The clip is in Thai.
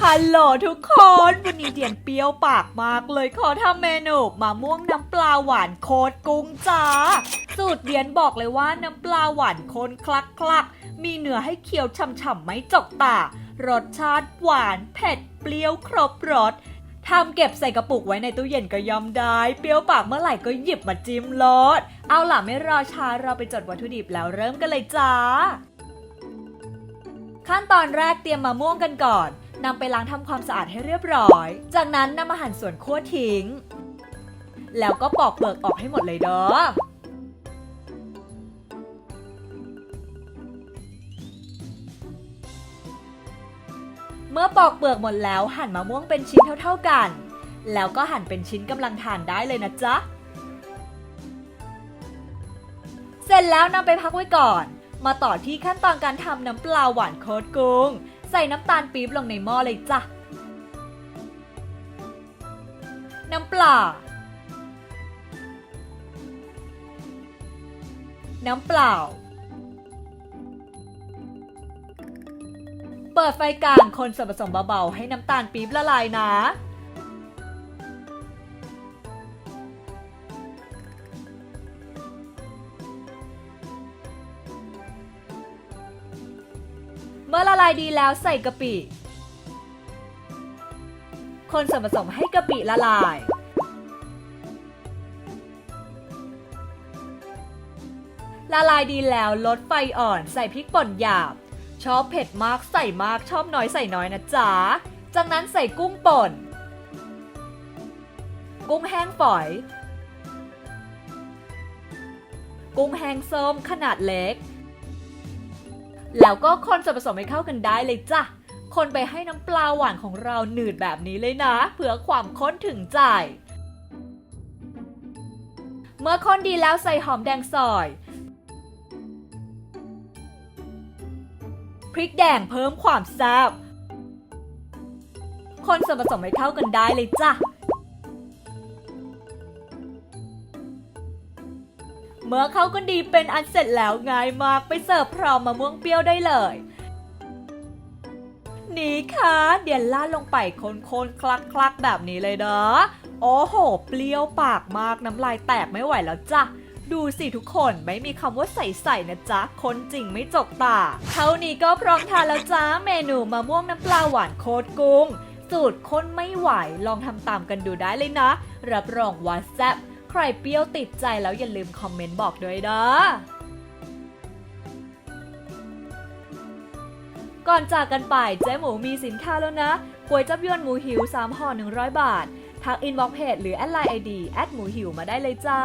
ฮัลโหลทุกคน วันนี้เดียนเปรี้ยวปากมากเลยขอทำเมนูมะม่วงน้ำปลาหวานโคตรกุ้งจ้า สูตรเดียนบอกเลยว่าน้ำปลาหวานคนคลักคลักๆมีเนื้อให้เคี้ยวฉ่ำๆไม่จกตารสชาติหวานเผ็ดเปรี้ยวครบรสทำเก็บใส่กระปุกไว้ในตู้เย็นก็ยอมได้ เปรี้ยวปากเมื่อไหร่ก็หยิบมาจิ้มรสเอาล่ะไม่รอช้าเราไปจดวัตถุดิบแล้วเริ่มกันเลยจ้า ขั้นตอนแรกเตรียมมะม่วงกันก่อนนำไปล้างทำความสะอาดให้เรียบร้อย จากนั้นนำมาหั่นส่วนขั้วทิ้ง แล้วก็ปอกเปลือกออกให้หมดเลยเด้อเมื่อปอกเปลือกหมดแล้วหั่นมะม่วงเป็นชิ้นเท่า ๆกัน แล้วก็หั่นเป็นชิ้นกำลังทานได้เลยนะจ๊ะ เสร็จแล้วนำไปพักไว้ก่อน มาต่อที่ขั้นตอนการทำน้ำปลาหวานโคตรกุ้ง ใส่น้ำตาลปี๊บลงในหม้อเลยจ้ะ น้ำปลา น้ำเปล่า เปิดไฟกลางคนส่วนผสมเบาๆ ให้น้ำตาลปี๊บละลายนะ เมื่อละลายดีแล้วใส่กะปิ คนส่วนผสมให้กะปิละลาย ละลายดีแล้วลดไฟอ่อนใส่พริกป่นหยาบ ชอบเผ็ดมากใส่มากชอบน้อยใส่น้อยนะจ๊ะ จากนั้นใส่กุ้งป่น กุ้งแห้งฝอย กุ้งแห้งส้มขนาดเล็ก แล้วก็คนส่วนผสมให้เข้ากันได้เลยจ้ะ คนไปให้น้ำปลาหวานของเราหนืดแบบนี้เลยนะ เพื่อความข้นถึงใจ เมื่อข้นดีแล้วใส่หอมแดงซอย พริกแดงเพิ่มความแซ่บคนส่วนผสมให้เข้ากันได้เลยจ้ะ เมื่อเขากันดีเป็นอันเสร็จแล้วง่ายมากไปเสิร์ฟพร้อมมะม่วงเปรี้ยวได้เลยนี่ค่ะเดี๋ยวล่าดลงไปคนๆคลักคลักๆ แบบนี้เลยเด้อโอ้โห เปรี้ยวปากมากน้ำลายแตกไม่ไหวแล้วจ้ะ ดูสิทุกคนไม่มีคำว่าใส่ๆนะจ๊ะ คนจริงไม่จกตา เท่านี้ก็พร้อมทานแล้วจ้าเมนูมะม่วงน้ำปลาหวานโคตรกุ้ง สูตรคนไม่ไหวลองทำตามกันดูได้เลยนะ รับรองว่าแซ่บ ใครเปรี้ยวติดใจแล้วอย่าลืมคอมเมนต์บอกด้วยเด้อก่อนจากกันไปเจ๊หมูมีสินค้าแล้วนะก๋วยจับยวนหมูหิว 3ห่อ100 บาท ทักอินบ็อกเพจหรือแอดไลน์ไอดีแอดหมูหิวมาได้เลยจ้า